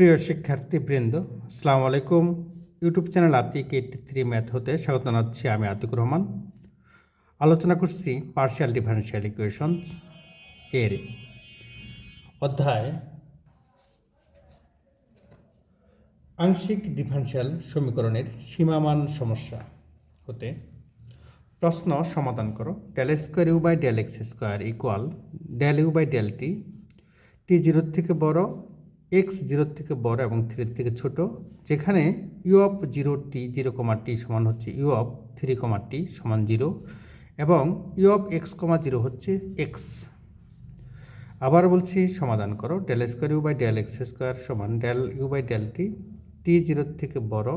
প্রিয় শিক্ষার্থীবৃন্দ, আসসালামু আলাইকুম। YouTube channel Atik eighty three math হতে স্বাগত জানাচ্ছি আমি আতিকুর রহমান। আলোচনা করছি পার্শিয়াল ডিফারেন্সিয়াল ইকুয়েশনস এর। অধ্যায়, আংশিক ডিফারেন্সিয়াল সমীকরণের সীমামান সমস্যা হতে। প্রশ্ন সমাধান করো। Del square u by del x square equal del u by del t t জিরোর থেকে বড় এক্স জিরোর থেকে বড় এবং থ্রির থেকে ছোট, যেখানে u of zero t zero comma t সমান হচ্ছে u of three comma t সমান জিরো এবং u of x comma zero হচ্ছে এক্স আবার বলছি সমাধান করো del square u by del x square সমান del u by del t t জিরোর থেকে বড়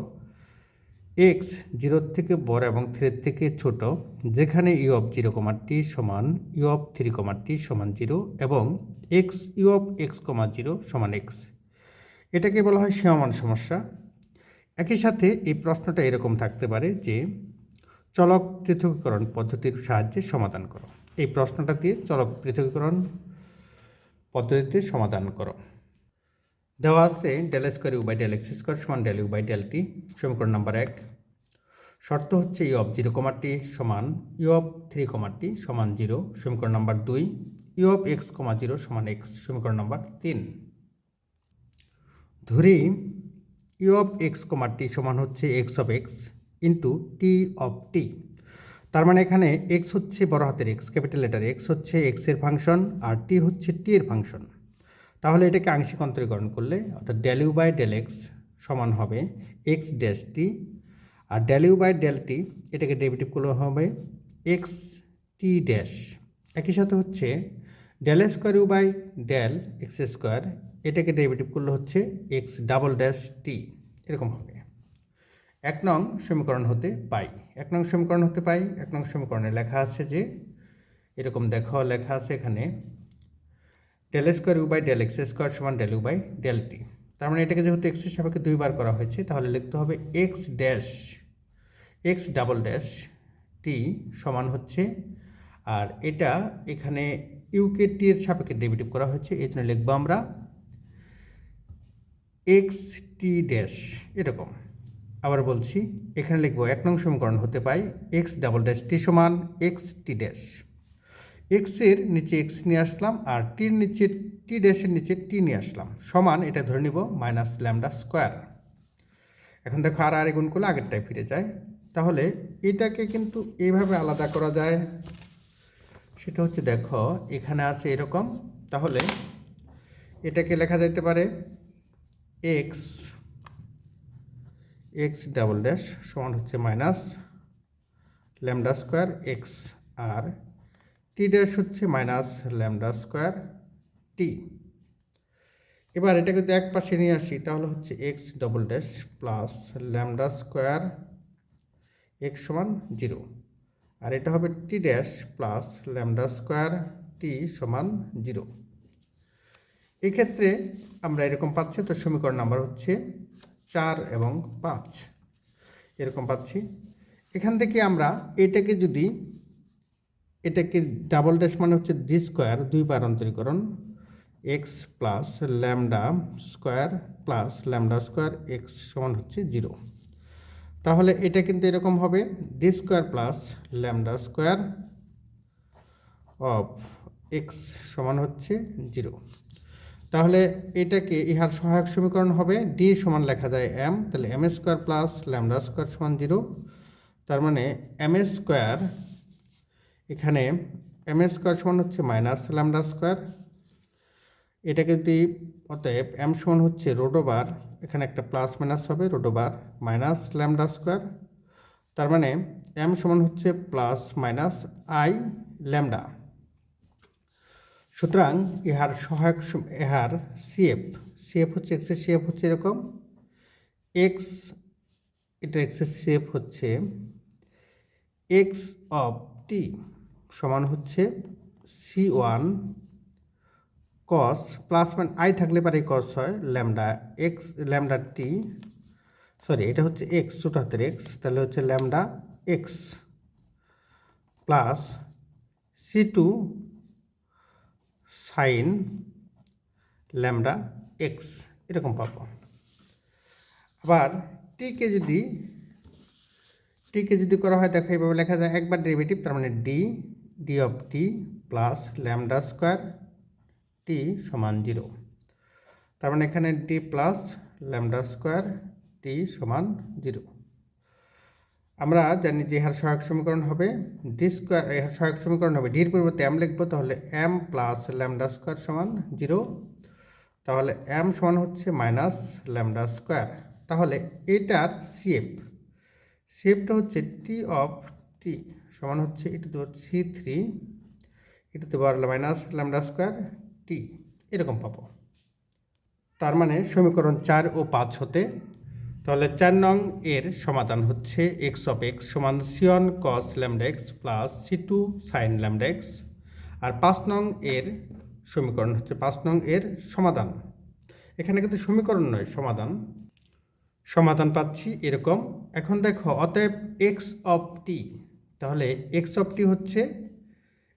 এক্স জিরোর থেকে বড় এবং থ্রির থেকে ছোট, যেখানে u of zero comma t সমান ইউ অফ থ্রি কমা সমান জিরো এবং x u of x comma zero সমান এক্স এটাকে বলা হয় সীমামান সমস্যা। একই সাথে এই প্রশ্নটা এরকম থাকতে পারে যে, চলক পৃথকীকরণ পদ্ধতির সাহায্যে সমাধান করো। এই প্রশ্নটা দিয়ে চলক পৃথকীকরণ পদ্ধতিতে সমাধান করো। দেওয়া আছে del square u by del x square সমান del u by del t সমীকরণ নাম্বার এক। শর্ত হচ্ছে u of zero comma t সমান u of three comma t সমান জিরো সমীকরণ নাম্বার দুই। U of x comma zero সমান এক্স সমীকরণ নাম্বার তিন। ধরি u of x comma t সমান হচ্ছে x of x into t of t তার মানে এখানে এক্স হচ্ছে বড় হাতের এক্স ক্যাপিটাল লেটার এক্স হচ্ছে এক্সের ফাংশন আর টি হচ্ছে টি এর ফাংশন তাহলে এটাকে আংশিক অন্তরীকরণ করলে অর্থাৎ del u by del x সমান হবে x dash t R del u by del t এটাকে ডেরিভেটিভ করলে হবে এক্স টি ড্যাশ একই সাথে হচ্ছে del square u by del x square এটাকে ডেরিভেটিভ করলে হচ্ছে এক্স ডাবল ড্যাশ টি এরকম হবে। এক নং সমীকরণ হতে পাই। এক নং সমীকরণ হতে পাই। এক নং সমীকরণে লেখা আছে যে, এরকম দেখো লেখা আছে এখানে del square u by del x square সমান del u by del t তার মানে এটাকে যেহেতু এক্সের সাপেক্ষে দুইবার করা হয়েছে, তাহলে লিখতে হবে x dash x double dash t সমান হচ্ছে, আর এটা এখানে ইউকে টি এর সাপেক্ষে ডেবিটিভ করা হয়েছে, এই জন্য লিখব আমরা এক্স টি ড্যাশ এরকম। আবার বলছি, এখানে লিখব এক নং সমীকরণ হতে পাই এক্স ডাবল ড্যাশ টি সমান এক্স টি ড্যাশ এক্সের নিচে এক্স নিয়ে আসলাম আর টির নিচে, টি ড্যাশের নিচে টি নিয়ে আসলাম। সমান এটা ধরে নিব মাইনাস ল্যামডা স্কোয়ার। এখন দেখো আর আর গুণ করলে আগেরটায় ফিরে যায়। তাহলে এটাকে কিন্তু এইভাবে আলাদা করা যায়। সেটা হচ্ছে দেখো, এখানে আছে এরকম। তাহলে এটাকে লেখা যেতে পারে এক্স এক্স ডাবল ড্যাশ সমান হচ্ছে মাইনাস ল্যামডা স্কোয়ার এক্স আর টি ড্যাশ হচ্ছে মাইনাস ল্যামডা স্কোয়ার টি। এবার এটা যদি এক পাশে নিয়ে আসি, তাহলে হচ্ছে x double dash plus lambda square x সমান জিরো। আর এটা হবে t dash plus lambda square t সমান জিরো। এক্ষেত্রে আমরা এরকম পাচ্ছি, তো সমীকরণ নাম্বার হচ্ছে চার এবং পাঁচ। এরকম পাচ্ছি। এখান থেকে আমরা এটাকে যদি এটাকে ডাবল ড্যাশ মানে হচ্ছে ডি স্কোয়ার দুইবার অন্তরীকরণ x plus lambda square plus lambda square x সমান হচ্ছে জিরো তাহলে এটা কিন্তু এরকম হবে D square plus lambda square of x সমান হচ্ছে জিরো তাহলে এটাকে ইহার সহায়ক সমীকরণ হবে ডি সমান লেখা যায় এম তাহলে m square plus lambda square সমান জিরো তার মানে এম স্কোয়ার এখানে এম এ স্কোয়ার সমান হচ্ছে মাইনাস ল্যামডা স্কোয়ার এটাকে যদি অতএব এম সমান হচ্ছে রোডোবার এখানে একটা প্লাস মাইনাস হবে রোডোবার মাইনাস ল্যামডা স্কোয়ার তার মানে এম সমান হচ্ছে প্লাস মাইনাস আই ল্যামডা সুতরাং ইহার সহায়ক ইহার সিএফ সিএফ হচ্ছে এক্সের সিএফ হচ্ছে এরকম। এক্স এটা এক্সের সিএফ হচ্ছে এক্স অফ টি সমান হচ্ছে সি ওয়ান কস প্লাস মান আই থাকলে পারে কস হয় lambda x lambda t sorry এটা হচ্ছে এক্স ছোটো হাতের এক্স তাহলে হচ্ছে lambda x plus c two sine lambda x এরকম পাবো। আবার টিকে যদি টিকে যদি করা হয়, দেখো এইভাবে লেখা যায়, একবার ডেরিভেটিভ তার মানে D D of t plus lambda square t সমান জিরো তার মানে এখানে D plus lambda square t সমান জিরো আমরা জানি যে ইহার সহায়ক সমীকরণ হবে ডি স্কোয়ার ইহার সহায়ক সমীকরণ হবে ডির পরিবর্তে এম লিখব, তাহলে এম প্লাস ল্যামডা স্কোয়ার সমান জিরো তাহলে এম সমান হচ্ছে মাইনাস ল্যামডা স্কোয়ার তাহলে এটার সিএফ সিএফটা হচ্ছে টি অফ টি সমান হচ্ছে e to to c three e to to power minus lambda square t এরকম পাবো। তার মানে সমীকরণ চার ও পাঁচ হতে, তাহলে চার নং এর সমাধান হচ্ছে এক্স অফ এক্স সমান c one cos lambda plus c two sine lambda আর পাঁচ নং এর সমীকরণ হচ্ছে পাঁচ নং এর সমাধান। এখানে কিন্তু সমীকরণ নয়, সমাধান। সমাধান পাচ্ছি এরকম। এখন দেখো, অতএব এক্স অফ টি তাহলে এক্স অফ টি হচ্ছে,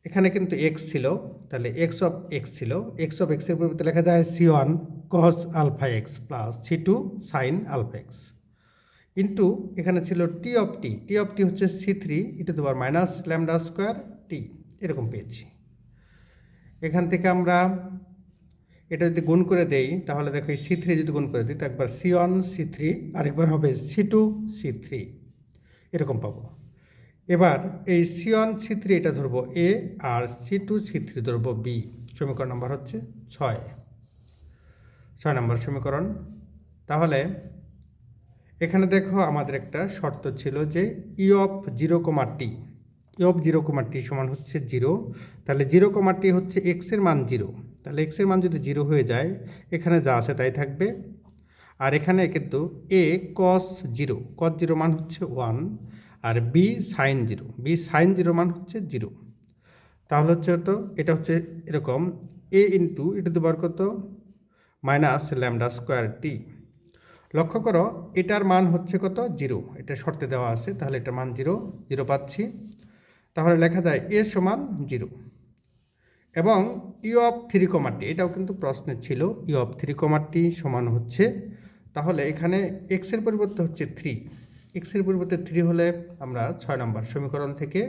এখানে কিন্তু এক্স ছিল, তাহলে এক্স অফ এক্স ছিল এক্স অফ এক্সের পরিবর্তে লেখা যায় c one cos alpha x plus c two sine alpha x into এখানে ছিল টি অফ টি টি অফ টি হচ্ছে সি থ্রি ইটু তোমার মাইনাস ল্যামডা স্কোয়ার টি এরকম পেয়েছি। এখান থেকে আমরা এটা যদি গুণ করে দেই, তাহলে দেখো এই সি থ্রি যদি গুণ করে দিই, তো একবার সি ওয়ান সি থ্রি আরেকবার হবে সি টু সি থ্রি এরকম পাবো। এবার এই সি ওয়ান সি থ্রি এটা ধরবো এ আর সি টু সি থ্রি ধরবো বি। সমীকরণ নম্বর হচ্ছে ছয়। ছয় নম্বর সমীকরণ। তাহলে এখানে দেখো আমাদের একটা শর্ত ছিল যে e of zero comma t. E of zero comma t সমান হচ্ছে জিরো। তাহলে জিরো কমা টি হচ্ছে এক্সের মান জিরো। তাহলে এক্সের মান যদি জিরো হয়ে যায়, এখানে যা আছে তাই থাকবে। আর এখানে কিন্তু এ কস জিরো। কস জিরো মান হচ্ছে ওয়ান। আর b sine zero b sine zero মান হচ্ছে জিরো তাহলে হচ্ছে তো এটা হচ্ছে এরকম। এ ইন্টু এটা দেবার কত? মাইনাস ল্যামডা স্কোয়ার টি লক্ষ্য করো, এটার মান হচ্ছে কত? জিরো এটা শর্তে দেওয়া আছে, তাহলে এটার মান জিরো জিরো পাচ্ছি। তাহলে লেখা যায় এ সমান জিরো এবং ইউ অফ থ্রি কমারটি এটাও কিন্তু প্রশ্নে ছিল। ইউ অফ থ্রি কমারটি সমান হচ্ছে। তাহলে এখানে এক্সের পরিবর্তে হচ্ছে থ্রি এক্সের পরিবর্তে থ্রি হলে আমরা ছয় নম্বর সমীকরণ থেকে,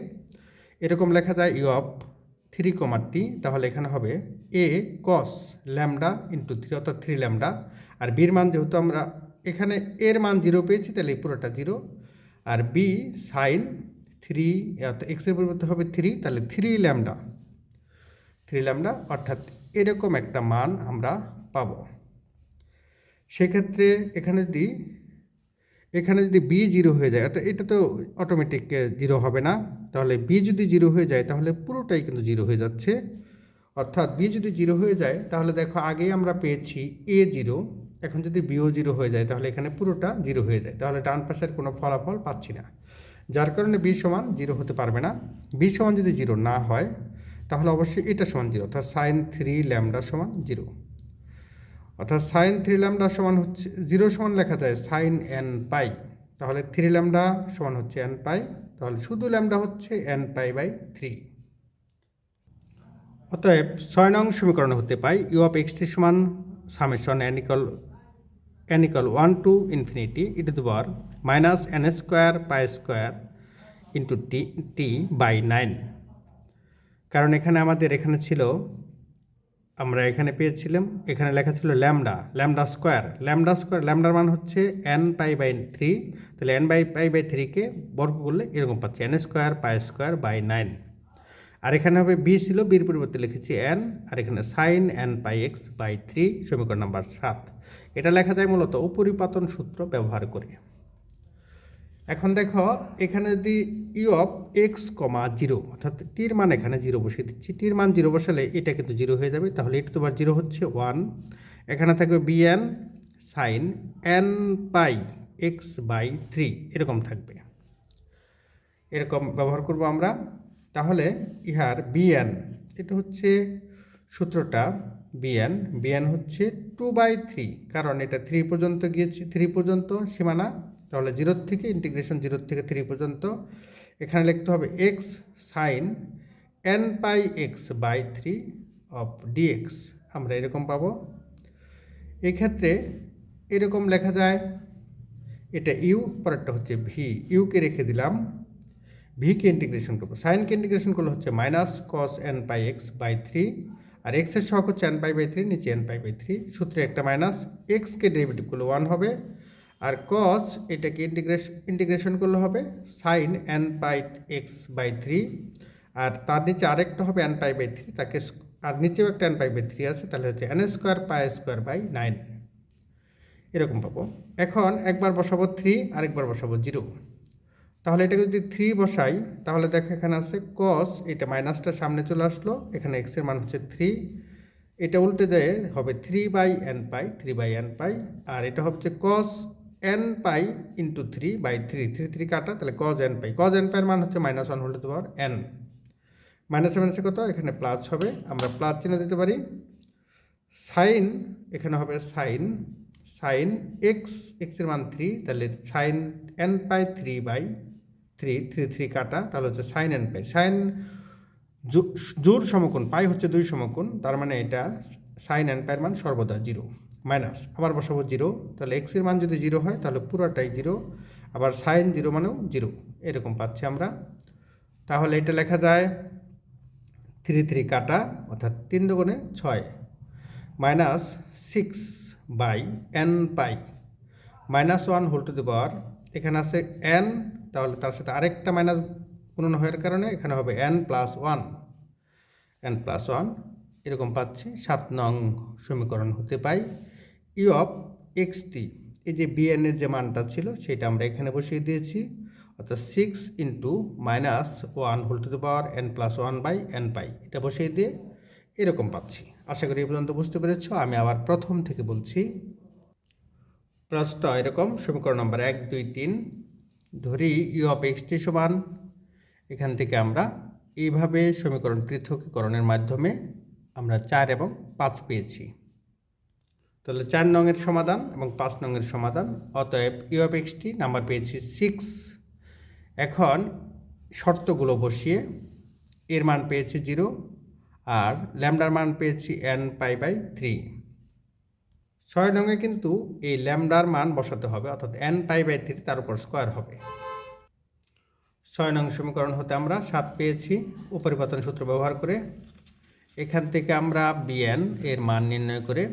এরকম লেখা যায় ইউ অফ থ্রি কমারটি তাহলে এখানে হবে a cos lambda into three অর্থাৎ থ্রি ল্যামডা আর বির মান যেহেতু আমরা এখানে এর মান জিরো পেয়েছি, তাহলে এই পুরোটা জিরো আর বি সাইন থ্রি অর্থাৎ এক্সের পরিবর্তে হবে থ্রি তাহলে থ্রি ল্যামডা থ্রি ল্যামডা অর্থাৎ এরকম একটা মান আমরা পাব। সেক্ষেত্রে এখানে যদি এখানে যদি বি জিরো হয়ে যায়, অর্থাৎ এটা তো অটোমেটিক জিরো হবে না, তাহলে বি যদি জিরো হয়ে যায়, তাহলে পুরোটাই কিন্তু জিরো হয়ে যাচ্ছে। অর্থাৎ বি যদি জিরো হয়ে যায়, তাহলে দেখো আগেই আমরা পেয়েছি এ জিরো এখন যদি বিও জিরো হয়ে যায়, তাহলে এখানে পুরোটা জিরো হয়ে যায়, তাহলে ডান পাশের কোনো ফলাফল পাচ্ছি না। যার কারণে বি সমান জিরো হতে পারবে না। বি সমান যদি জিরো না হয়, তাহলে অবশ্যই এটা সমান জিরো অর্থাৎ সাইন থ্রি ল্যামডা সমান জিরো অর্থাৎ সাইন থ্রি ল্যামডা সমান হচ্ছে জিরো সমান লেখা যায় সাইন এন পাই। তাহলে থ্রি ল্যামডা সমান হচ্ছে এন পাই, তাহলে শুধু ল্যামডা হচ্ছে এন পাই বাই থ্রি অতএব ছয় নং সমীকরণ হতে পাই ইউ অফ এক্স টি সমান summation n equal one to infinity it to power minus n square pi square into t t by nine কারণ এখানে আমাদের এখানে ছিল আমরা এখানে পেয়েছিলাম, এখানে লেখা ছিল lambda lambda square. Lambda square, ল্যামডার মান হচ্ছে এন পাই বাই থ্রি তাহলে এন বাই, পাই বাই থ্রিকে বর্গ করলে এরকম পাচ্ছি n square, pi square by nine আর এখানে হবে বি ছিল বির পরিবর্তে লিখেছি এন আর এখানে sine n pi x by three সমীকরণ নাম্বার সাত। এটা লেখা যায় মূলত উপরিপাতন সূত্র ব্যবহার করে। এখন দেখো, এখানে যদি u of x comma zero অর্থাৎ টির মান এখানে জিরো বসিয়ে দিচ্ছি টির মান জিরো বসালে এটা কিন্তু জিরো হয়ে যাবে, তাহলে এটা তোমার জিরো হচ্ছে ওয়ান এখানে থাকবে b n sine n pi x by three এরকম থাকবে। এরকম ব্যবহার করব আমরা। তাহলে ইহার বিএন এটা হচ্ছে সূত্রটা বিএন বিএন হচ্ছে টু বাই থ্রি কারণ এটা থ্রি পর্যন্ত গিয়েছে থ্রি পর্যন্ত সীমানা তাহলে জিরোর থেকে ইন্টিগ্রেশন জিরোর থেকে থ্রি পর্যন্ত। এখানে লিখতে হবে x sine n pi x by three of d x আমরা এরকম পাবো। এক্ষেত্রে এরকম লেখা যায়, এটা ইউ পরেরটা হচ্ছে ভি ইউকে রেখে দিলাম ভিকে ইন্টিগ্রেশন করব। সাইনকে ইন্টিগ্রেশন করলে হচ্ছে minus cos n pi x by three আর এক্সের সহগ হচ্ছে এন পাই বাই থ্রি নিচে এন পাই বাই থ্রি সূত্রে একটা মাইনাস এক্সকে ডেরিভেটিভ করলে ওয়ান হবে। আর কস এটাকে ইন্টিগ্রেশন ইন্টিগ্রেশন করলে হবে sine n pi x by three আর তার নিচে আরেকটা হবে এন পাই বাই থ্রি তাকে আর নিচেও একটা এন পাই বাই থ্রি আছে, তাহলে হচ্ছে n square pi square by nine এরকম পাবো। এখন একবার বসাবো থ্রি আরেকবার বসাবো জিরো তাহলে এটাকে যদি থ্রি বসাই, তাহলে দেখো এখানে আছে কস এটা মাইনাসটা সামনে চলে আসলো, এখানে এক্সের মান হচ্ছে থ্রি এটা উল্টে যায় হবে three by n pi three by n pi, আর এটা হচ্ছে cos n pi into three by three three three কাটা, তাহলে cos n pi. Cos n পাইয়ের মান হচ্ছে মাইনাস ওয়ান হলে দেওয়ার এন মাইনাসে মাইনাসে কত? এখানে প্লাস হবে। আমরা প্লাস চিহ্ন দিতে পারি। সাইন এখানে হবে সাইন সাইন এক্স এক্সের মান থ্রি তাহলে sine n pi three by three three three কাটা, তাহলে হচ্ছে সাইন এন পাই। সাইন জোর সমকোণ, পাই হচ্ছে দুই সমকোণ, তার মানে এটা সাইন এন পাইয়ের মান সর্বদা জিরো মাইনাস, আবার বসাবো জিরো, তাহলে এক্সের মান যদি জিরো হয়, তাহলে পুরোটাই জিরো, আবার সাইন জিরো মানেও জিরো, এরকম পাচ্ছি আমরা। তাহলে এটা লেখা যায় থ্রি থ্রি কাটা, অর্থাৎ তিন দুগুণে ছয়, minus six by n pi, minus one whole to the power এখানে আছে এন তাহলে তার সাথে আরেকটা মাইনাস গুণন হওয়ার কারণে এখানে হবে n plus one n plus one এরকম পাচ্ছি, সাত নং সমীকরণ হতে পাই। ইউ অফ এক্স টি এই যে বিএনের যে মানটা ছিল, সেটা আমরা এখানে বসিয়ে দিয়েছি। অর্থাৎ six into minus one whole to the power n plus one by n pi এটা বসিয়ে দিয়ে এরকম পাচ্ছি। আশা করি এই পর্যন্ত বুঝতে পেরেছ। আমি আবার প্রথম থেকে বলছি। প্রশ্ন এরকম, সমীকরণ নম্বর এক, দুই, তিন। ধরি ইউ অফ এক্সটি সমান, এখান থেকে আমরা এইভাবে সমীকরণ পৃথকীকরণের মাধ্যমে আমরা চার এবং পাঁচ পেয়েছি। তাহলে চার নংয়ের সমাধান এবং পাঁচ নংয়ের সমাধান। অতএব u of x t number পেয়েছি সিক্স এখন শর্তগুলো বসিয়ে এর মান পেয়েছি জিরো আর ল্যামডার মান পেয়েছি এন পাই বাই থ্রি ছয় নঙে কিন্তু এই ল্যামডার মান বসাতে হবে, অর্থাৎ এন পাই বাই থ্রি তার উপর স্কোয়ার হবে। ছয় নং সমীকরণ হতে আমরা সাত পেয়েছি, উপরিবর্তন সূত্র ব্যবহার করে। এখান থেকে আমরা বিএন এর মান নির্ণয় করে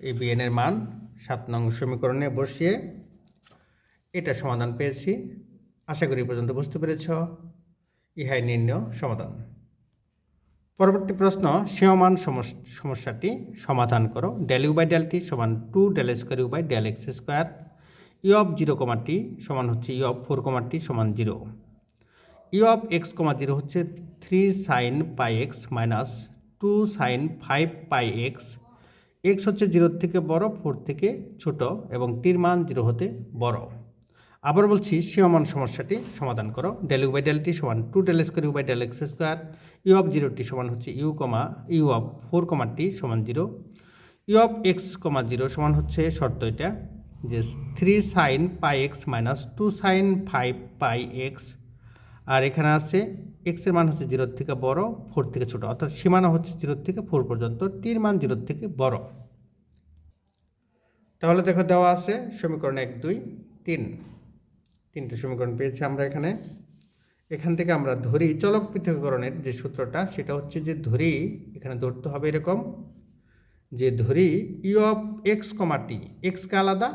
এই বিএন এর মান সাত নং সমীকরণে বসিয়ে এটা সমাধান পেয়েছি। আশা করি পর্যন্ত বুঝতে পেরেছ। ইহাই নির্ণয় সমাধান। পরবর্তী প্রশ্ন সমস- সমস্যাটি সমাধান করো। Del u by del t সমান two del square u by del x square u of zero comma t সমান হচ্ছে u of four comma t সমান zero u of x comma zero হচ্ছে three sine pi x minus two sine five pi x x হচ্ছে জিরোর থেকে বড়, four থেকে ছোট এবং টির মান জিরো হতে বড়। আবার বলছি, সীমামান সমস্যাটি সমাধান করো। Del u by del t সমান two del square u by del x square u of zero t সমান হচ্ছে u comma u of four comma t সমান zero u of x comma zero সমান হচ্ছে শর্ত এটা, যে three sine pi x minus two sine five pi x আর এখানে আছে এক্সের মান হচ্ছে জিরোর থেকে বড় ফোর থেকে ছোট। অর্থাৎ সীমানা হচ্ছে জিরোর থেকে ফোর পর্যন্ত টির মান জিরোর থেকে বড়। তাহলে দেখো দেওয়া আছে সমীকরণ এক, দুই, তিন। তিনটে সমীকরণ পেয়েছি আমরা এখানে। এখান থেকে আমরা ধরি চলক পৃথকীকরণের যে সূত্রটা, সেটা হচ্ছে যে ধরি, এখানে ধরতে হবে এরকম, যে ধরি u of x comma t এক্সকে আলাদা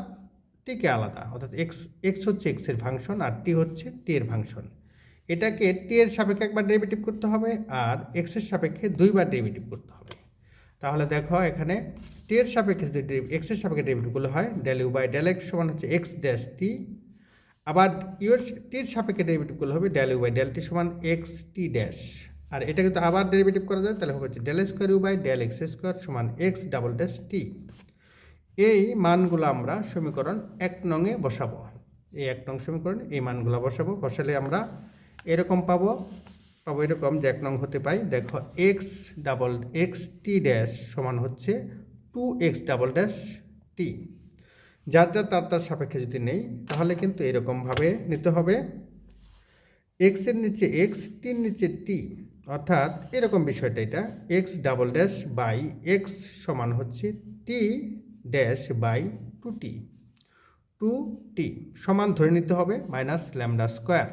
টিকে আলাদা। অর্থাৎ এক্স এক্স হচ্ছে এক্সের ফাংশন আর টি হচ্ছে টি এর ফাংশন এটাকে টি এর সাপেক্ষে একবার ডেরিভেটিভ করতে হবে আর এক্সের সাপেক্ষে দুইবার ডেরিভেটিভ করতে হবে। তাহলে দেখো এখানে টি এর সাপেক্ষে যদি এক্সের সাপেক্ষে ডেরিভেটিভ করলে হয় del u by del x সমান হচ্ছে এক্স ড্যাশ টি আবার ইউর টির সাপেক্ষে ডেরিভেটিভ করলে হবে del u by del t সমান এক্স টি ড্যাশ আর এটা কিন্তু আবার ডেরিভেটিভ করা যায়, তাহলে হবে হচ্ছে del square u by del x square সমান এক্স ডাবল ড্যাশ টি এই মানগুলো আমরা সমীকরণ এক নংয়ে বসাবো। এই এক নং সমীকরণ, এই মানগুলো বসাবো, বসালে আমরা এরকম পাবো পাবো এরকম যে এক নং হতে পাই। দেখো x double x t dash সমান হচ্ছে two x double dash t যার যার, তার তার সাপেক্ষে যদি নেই, তাহলে কিন্তু এরকমভাবে নিতে হবে। এক্সের নিচে এক্স টির নিচে টি অর্থাৎ এরকম বিষয়টা এটা x double dash by x সমান হচ্ছে t dash by two t two t সমান ধরে নিতে হবে মাইনাস ল্যামডা স্কোয়ার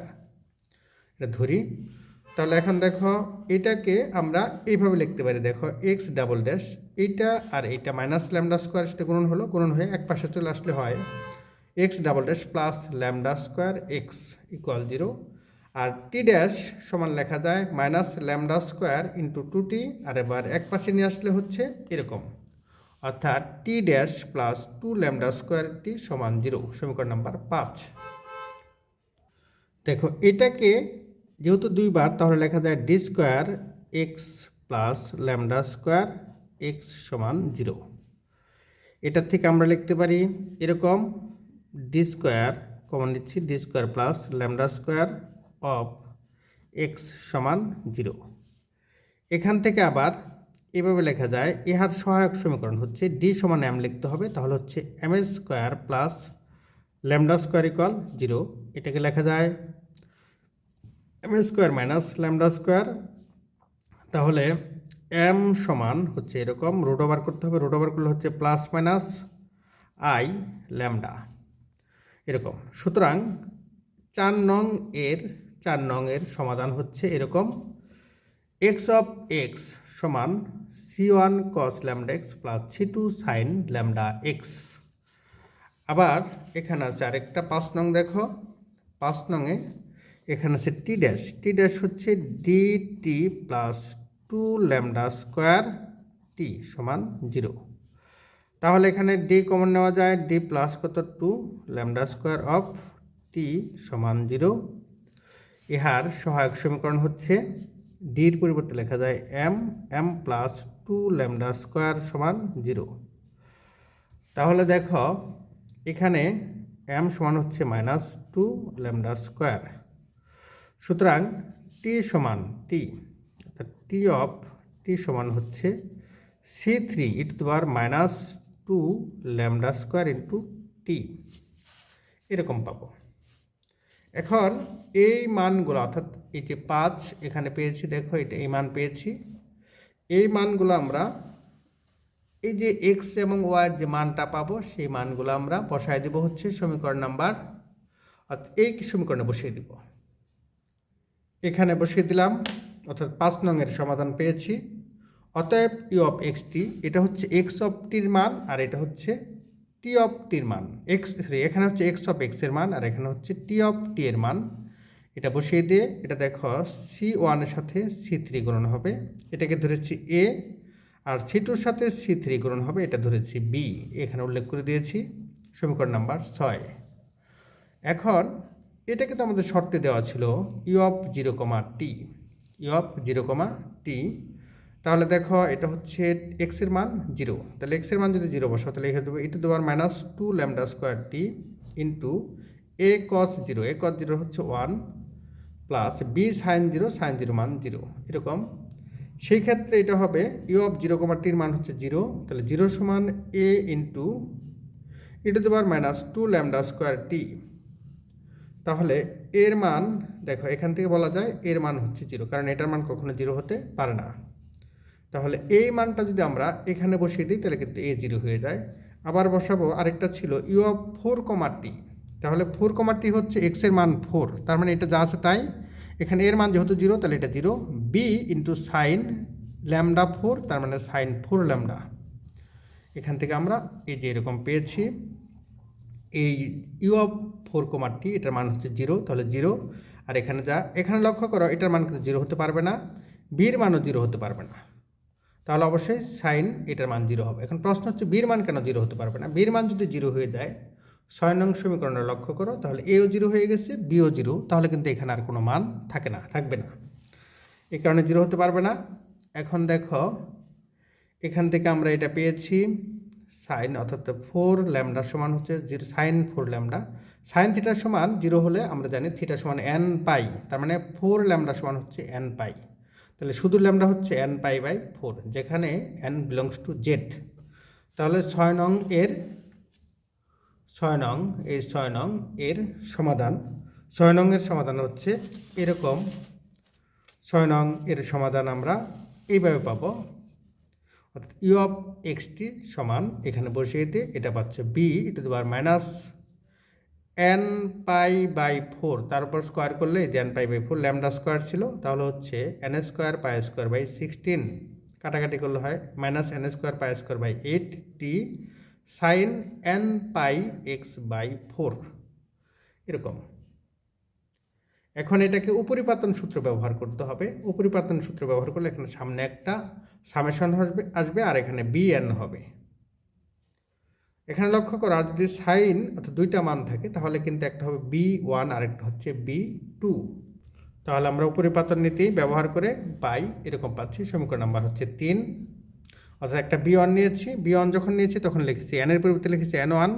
এটা ধরি। তাহলে এখন দেখো এটাকে আমরা এইভাবে লিখতে পারি। দেখো এক্স ডাবল ড্যাশ এইটা আর এইটা মাইনাস ল্যামডা স্কোয়ার সাথে গুণন হলো, গুণন হয়ে এক পাশে চলে আসলে হয় x double dash plus lambda square x equal zero আর টি ড্যাশ সমান লেখা যায় minus lambda square into two t আর এবার এক পাশে নিয়ে আসলে হচ্ছে এরকম। অর্থাৎ t dash plus two lambda square t সমান জিরো সমীকরণ নাম্বার পাঁচ। দেখো এটাকে যেহেতু দুইবার, তাহলে লেখা যায় d square x plus lambda square x সমান জিরো এটার থেকে আমরা লিখতে পারি এরকম ডি স্কোয়ার কমন নিচ্ছি d square plus lambda square of x সমান জিরো এখান থেকে আবার এভাবে লেখা যায় ইহার সহায়ক সমীকরণ হচ্ছে ডি সমান এম লিখতে হবে, তাহলে হচ্ছে m square plus lambda square equal zero এটাকে লেখা যায় m square minus lambda square. তাহলে এম সমান হচ্ছে এরকম, রুট ওভার করতে হবে, রুট ওভার করলে হচ্ছে প্লাস মাইনাস আই ল্যামডা। এরকম। সুতরাং চার নং এর, চার নং এর সমাধান হচ্ছে এরকম। এক্স অফ এক্স সমান c one cos lambda x plus c two sine lambda x আবার এখানে আছে আরেকটা পাঁচ নং দেখো, পাঁচ নংয়ে এখানে আছে টি ড্যাশ টি ড্যাশ হচ্ছে d t plus two lambda square t সমান জিরো তাহলে এখানে ডি কমন নেওয়া যায়। ডি প্লাস কত? Two lambda square of t সমান জিরো ইহার সহায়ক সমীকরণ হচ্ছে ডির পরিবর্তে লেখা যায় m m plus two lambda square সমান জিরো তাহলে দেখো, এখানে এম সমান হচ্ছে মাইনাস টু ল্যামডা স্কোয়ার সুতরাং টি সমান টি অর্থাৎ টি অফ টি সমান হচ্ছে c three e to power minus two lambda square into t এরকম পাবো। এখন এই মানগুলো, অর্থাৎ এই যে পাঁচ এখানে পেয়েছি, দেখো এটা এই মান পেয়েছি। এই মানগুলো আমরা, এই যে এক্স এবং ওয়াইয়ের যে মানটা পাবো, সেই মানগুলো আমরা বসায় দেবো হচ্ছে সমীকরণ নাম্বার অর্থাৎ এই সমীকরণে বসিয়ে দিব। এখানে বসিয়ে দিলাম, অর্থাৎ পাঁচ নংয়ের সমাধান পেয়েছি। অতএব ইউ অফ এক্স টি এটা হচ্ছে এক্স অফ টির মান, আর এটা হচ্ছে টি অফ টির মান। এক্স সরি এখানে হচ্ছে এক্স অফ এক্সের মান, আর এখানে হচ্ছে টি অফ টি এর মান। এটা বসিয়ে দিয়ে, এটা দেখো সি ওয়ানের সাথে সি থ্রি গুণন হবে, এটাকে ধরেছি এ আর সি টুর সাথে সি থ্রি গুণন হবে, এটা ধরেছি বি এখানে উল্লেখ করে দিয়েছি, সমীকরণ নাম্বার ছয়। এখন এটাকে তো আমাদের শর্তে দেওয়া ছিল u of zero comma t u of zero comma t তাহলে দেখো, এটা হচ্ছে এক্সের মান জিরো তাহলে এক্সের মান যদি জিরো বসাও, তাহলে এখানে দেবো e to the power minus two lambda square t into a cos zero a cos zero হচ্ছে one plus b sine zero sine zero মান জিরো এরকম। সেই ক্ষেত্রে এটা হবে ইউ অফ জিরো কমা টির মান হচ্ছে জিরো তাহলে জিরো সমান a into e to the power minus two lambda square t তাহলে এর মান, দেখো এখান থেকে বলা যায় এর মান হচ্ছে জিরো, কারণ এটার মান কখনো জিরো হতে পারে না। তাহলে এই মানটা যদি আমরা এখানে বসিয়ে দিই, তাহলে কিন্তু এ জিরো হয়ে যায়। আবার বসাবো আরেকটা ছিল u of four comma t তাহলে ফোর কমা টি হচ্ছে এক্সের মান ফোর তার মানে এটা যা আছে তাই। এখানে এর মান যেহেতু জিরো, তাহলে এটা zero. B into sine lambda four তার মানে সাইন ফোর ল্যামডা এখান থেকে আমরা এই যে এরকম পেয়েছি। এই ইউ অফ ফোর কমার টি এটার মান হচ্ছে জিরো তাহলে জিরো আর এখানে যা, এখানে লক্ষ্য করো, এটার মান কিন্তু জিরো হতে পারবে না বির মানও জিরো হতে পারবে না। তাহলে অবশ্যই সাইন এটার মান জিরো হবে। এখন প্রশ্ন হচ্ছে বির মান কেন জিরো হতে পারবে না? বির মান যদি জিরো হয়ে যায়, ছয় নং লক্ষ্য করো, তাহলে এও জিরো হয়ে গেছে বিও জিরো তাহলে কিন্তু এখানে আর কোনো মান থাকে না, থাকবে না। এ কারণে জিরো হতে পারবে না। এখন দেখো, এখান থেকে আমরা এটা পেয়েছি সাইন অর্থাৎ ফোর ল্যামডা সমান হচ্ছে zero sine four lambda sine থিটার সমান জিরো হলে আমরা জানি থিটা সমান এন পাই তার মানে ফোর ল্যামডা সমান হচ্ছে এন পাই তাহলে শুধু ল্যামডা হচ্ছে এন পাই বাই ফোর যেখানে এন বিলংস টু জেড তাহলে ছয় নং এর, ছয় নং, এই ছয় নং এর সমাধান। ছয় নং এর সমাধান হচ্ছে এরকম। ছয় নং এর সমাধান আমরা এইভাবে পাবো। অর্থাৎ ইউ অফ এক্সটি সমান এখানে বসিয়ে দিয়ে এটা পাচ্ছে b to the power minus n pi by four তার উপর স্কোয়ার করলে যে n pi by four lambda square ছিল, তাহলে হচ্ছে n square pi square by sixteen কাটাকাটি করলে হয় minus n square pi square by eight t sine n pi x by four এরকম। এখন এটাকে উপরিপাতন সূত্র ব্যবহার করতে হবে। উপরিপাতন সূত্র ব্যবহার করলে এখানে সামনে একটা সামেশন আসবে আসবে আর এখানে বি এন হবে। এখানে লক্ষ্য করো, আর যদি সাইন অর্থাৎ দুইটা মান থাকে, তাহলে কিন্তু একটা হবে বি ওয়ান আর একটা হচ্ছে বি টু তাহলে আমরা উপরিপাতন নীতি ব্যবহার করে পাই, এরকম পাচ্ছি। সমীকরণ নাম্বার হচ্ছে তিন। অর্থাৎ একটা বি ওয়ান নিয়েছি বি ওয়ান যখন নিয়েছি তখন লিখেছি এনের পরিবর্তে লিখেছি এন ওয়ান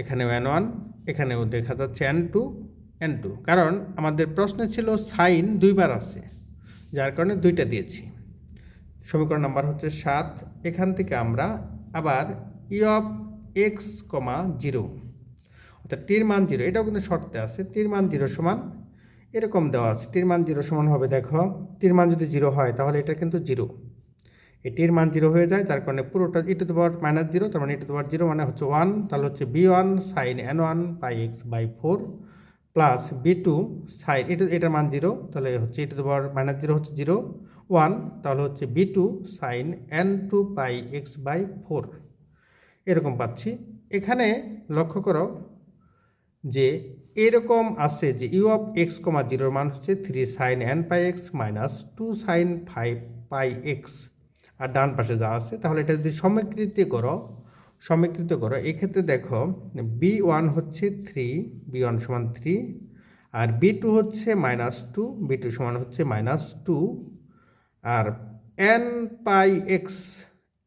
এখানেও এন ওয়ান এখানেও দেখা যাচ্ছে এন টু এন টু কারণ আমাদের প্রশ্নে ছিল সাইন দুইবার আছে, যার কারণে দুইটা দিয়েছি। সমীকরণ নাম্বার হচ্ছে সাত। এখান থেকে আমরা আবার e of x comma zero অর্থাৎ টির মান জিরো এটাও কিন্তু শর্তে আছে। টির মান জিরো সমান এরকম দেওয়া আছে। টির মান জিরো সমান হবে, দেখো টির মান যদি জিরো হয়, তাহলে এটা কিন্তু জিরো এই এটির মান জিরো হয়ে যায় তার কারণে পুরোটা e to power minus zero তার মানে ই টু পাওয়ার জিরো মানে হচ্ছে ওয়ান তাহলে হচ্ছে b one sine n one by x by four plus b two sine এটা, এটার মান জিরো তাহলে হচ্ছে এটা টু পাওয়ার মাইনাস জিরো হচ্ছে জিরো ওয়ান তাহলে হচ্ছে b two sine n two pi x by four এরকম পাচ্ছি। এখানে লক্ষ্য করো যে এরকম আছে যে ইউ অফ এক্স কমা জিরোর মান হচ্ছে three sine n pi x minus two sine five pi x আর ডান পাশে যা আছে, তাহলে এটা যদি সমীকৃত করো সমীকৃত করো। এক্ষেত্রে দেখো বি ওয়ান হচ্ছে থ্রি বি ওয়ান সমান থ্রি আর বি টু হচ্ছে মাইনাস টু বি টু সমান হচ্ছে মাইনাস টু আর n pi x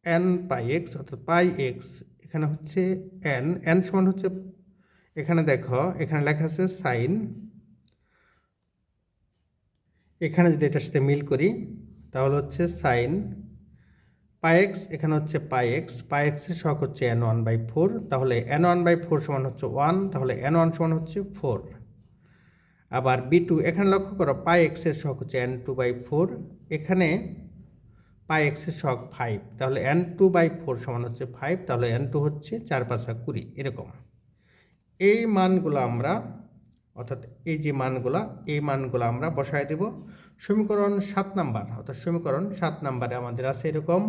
n pi x অর্থাৎ পাই এক্স এখানে হচ্ছে এন এন সমান হচ্ছে, এখানে দেখো, এখানে লেখা আছে সাইন এখানে যদি এটার সাথে মিল করি, তাহলে হচ্ছে সাইন পাই এক্স, এখানে হচ্ছে পাই এক্সের সহগ হচ্ছে এন ওয়ান বাই ফোর। তাহলে এন ওয়ান বাই ফোর সমান হচ্ছে ওয়ান, তাহলে এন ওয়ান সমান হচ্ছে ফোর। আবার বি টু, এখানে লক্ষ্য করো এক্সের সহগ হচ্ছে এন টু বাই ফোর। এখানে এক্সের সহগ ফাইভ, তাহলে এন টু বাই ফোর সমান হচ্ছে ফাইভ, তাহলে এন টু হচ্ছে চার পাঁচা কুড়ি, এরকম। এই মানগুলো আমরা, অর্থাৎ এই যে মানগুলা, এই মানগুলো আমরা বসায় দেব। সমীকরণ সাত নাম্বার, অর্থাৎ সমীকরণ সাত নাম্বারে আমাদের আছে এরকম,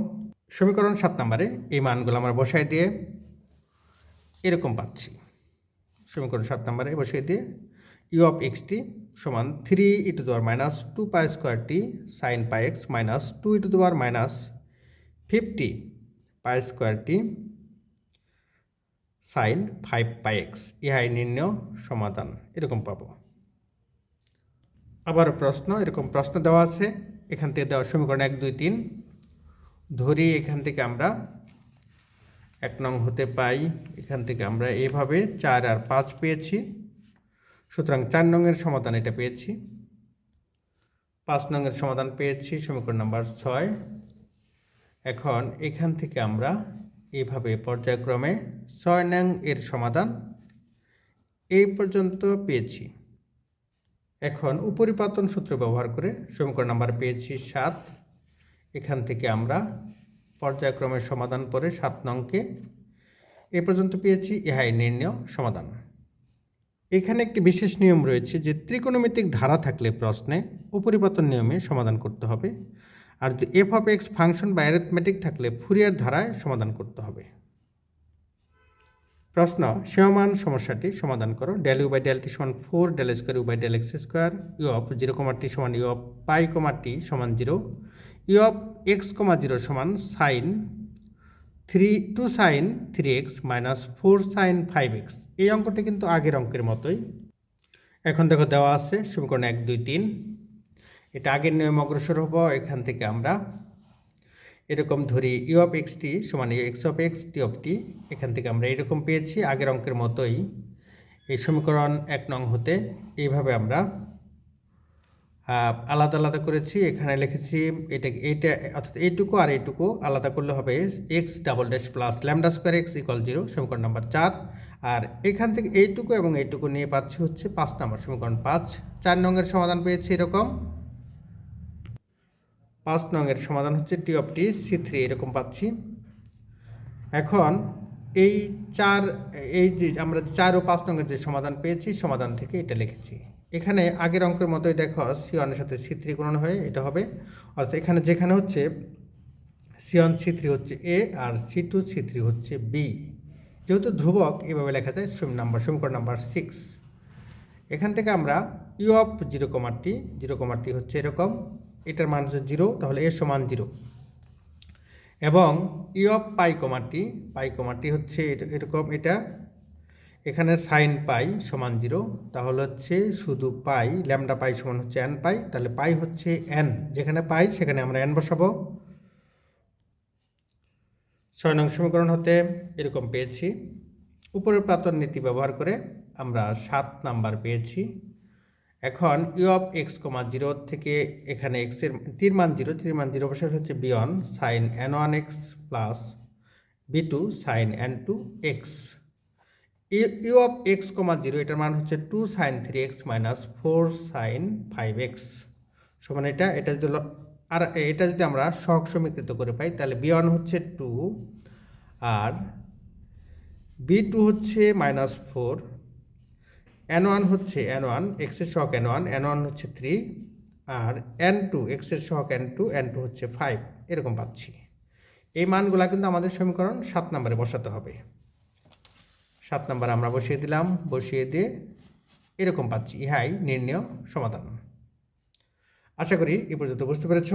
সমীকরণ সাত নাম্বারে এই মানগুলো আমরা বসায় দিয়ে এরকম পাচ্ছি। সমীকরণ সাত নাম্বারে বসিয়ে দিয়ে ইউ অফ এক্স টি সমান three e to the power minus two pi square t sine pi x minus two e to the power minus fifty pi square t sine five pi x ইহাই নির্ণয় সমাধান, এরকম পাবো। আবার প্রশ্ন, এরকম প্রশ্ন দেওয়া আছে। এখান থেকে দেওয়া সমীকরণ এক, দুই, তিন। ধরি এখান থেকে আমরা এক নং হতে পাই। এখান থেকে আমরা এভাবে চার আর পাঁচ পেয়েছি। সুতরাং চার নংয়ের সমাধান এটা পেয়েছি। পাঁচ নংয়ের সমাধান পেয়েছি, সমীকরণ নাম্বার ছয়। এখন এখান থেকে আমরা এভাবে পর্যায়ক্রমে ছয় নং এর সমাধান এই পর্যন্ত পেয়েছি। এখন উপরিপাতন সূত্র ব্যবহার করে সমীকরণ নাম্বার পেয়েছি সাত। এখান থেকে আমরা পর্যায়ক্রমে সমাধান করে সাত নংকে এ পর্যন্ত পেয়েছি, ইহাই নির্ণয় সমাধান। এখানে একটি বিশেষ নিয়ম রয়েছে যে ত্রিকোণমিতিক ধারা থাকলে প্রশ্নে উপরিপাতন নিয়মে সমাধান করতে হবে। আর যদি এফ অফ এক্স ফাংশন বা অ্যারিথমেটিক থাকলে ফুরিয়ার ধারায় সমাধান করতে হবে। প্রশ্ন, সীমামান সমস্যাটি সমাধান করো। Del u by del t সমান four del square u by del x square u of zero comma t সমান u of pi comma t সমান zero u of x comma zero সমান sine three two sine three x minus four sine five x এই অঙ্কটি কিন্তু আগের অঙ্কের মতোই। এখন দেখো দেওয়া আছে সমীকরণ এক, দুই, তিন। এটা আগের নিয়ম অগ্রসর হব, এখান থেকে আমরা এরকম ধরি ইউ অফ এক্স টি সমান x of x t of t এখান থেকে আমরা এরকম পেয়েছি, আগের অঙ্কের মতোই। এই সমীকরণ এক নং হতে এইভাবে আমরা আলাদা আলাদা করেছি, এখানে লিখেছি এটা এইটা অর্থাৎ এইটুকু আর এইটুকু আলাদা করলে হবে x double dash plus lambda square x equal zero সমীকরণ নাম্বার চার। আর এখান থেকে এইটুকু এবং এইটুকু নিয়ে পাচ্ছি হচ্ছে পাঁচ নাম্বার সমীকরণ পাঁচ। চার নংয়ের সমাধান পেয়েছি এরকম। পাঁচ নংয়ের সমাধান হচ্ছে t of t, c three, এরকম পাচ্ছি। এখন এই চার, এই যে আমরা চার ও পাঁচ নংয়ের যে সমাধান পেয়েছি, সমাধান থেকে এটা লিখেছি। এখানে আগের অঙ্কের মতোই দেখো সি ওয়ানের সাথে সি থ্রি গুণন হয়ে, এটা হবে। অর্থাৎ এখানে যেখানে হচ্ছে সি ওয়ান সি থ্রি হচ্ছে এ আর সি টু সি থ্রি হচ্ছে বি যেহেতু ধ্রুবক, এভাবে লেখা যায় সেম নাম্বার সমীকরণ নাম্বার সিক্স এখান থেকে আমরা ইউ অফ জিরো কমারটি জিরো কমারটি হচ্ছে এরকম। এটার মান হচ্ছে জিরো, তাহলে এ সমান জিরো। এবং ই অফ পাই কমাটি পাই কমাটি হচ্ছে এর- এরকম এটা। এখানে সাইন পাই সমান জিরো, তাহলে হচ্ছে শুধু পাই, ল্যামডা পাই সমান হচ্ছে এন পাই, তাহলে পাই হচ্ছে এন যেখানে পাই, সেখানে আমরা এন বসাবো। ছয় নং সমীকরণ হতে এরকম পেয়েছি। উপরের প্রাতন নীতি ব্যবহার করে আমরা সাত নাম্বার পেয়েছি। এখন u of x comma zero থেকে এখানে এক্সের তির মান জিরো তির মান জিরো বসে হচ্ছে b one sine n one x plus b two sine n two x u of x comma zero এটার মান হচ্ছে two sine three x minus four sine five x সমান এটা এটা যদি আর এটা যদি আমরা সহগ সমীকৃত করে পাই, তাহলে বি হচ্ছে টু আর বি টু হচ্ছে মাইনাস ফোর এন ওয়ান হচ্ছে এন ওয়ান এক্সের শক এন ওয়ান এন ওয়ান হচ্ছে থ্রি আর এন টু এক্সের শক এন টু এন টু হচ্ছে ফাইভ এরকম পাচ্ছি। এই মানগুলা কিন্তু আমাদের সমীকরণ সাত নম্বরে বসাতে হবে। সাত নম্বর আমরা বসিয়ে দিলাম, বসিয়ে দিয়ে এরকম পাচ্ছি। ইহাই নির্ণয় সমাধান। আশা করি এ পর্যন্ত বুঝতে পেরেছ।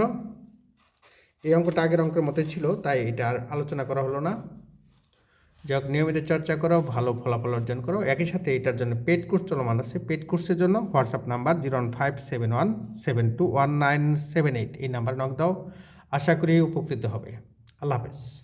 এই অঙ্কটা আগের অঙ্কের মতোই ছিল, তাই এটা আর আলোচনা করা হলো না। যাই হোক নিয়মিত চর্চা করো, ভালো ফলাফল অর্জন করো। একই সাথে এটার জন্য পেড কোর্স চলমান আছে। পেড কোর্সের জন্য WhatsApp number zero one five seven one seven two one nine seven eight এই নাম্বার নক দাও। আশা করি উপকৃত হবে। আল্লাহ হাফেজ।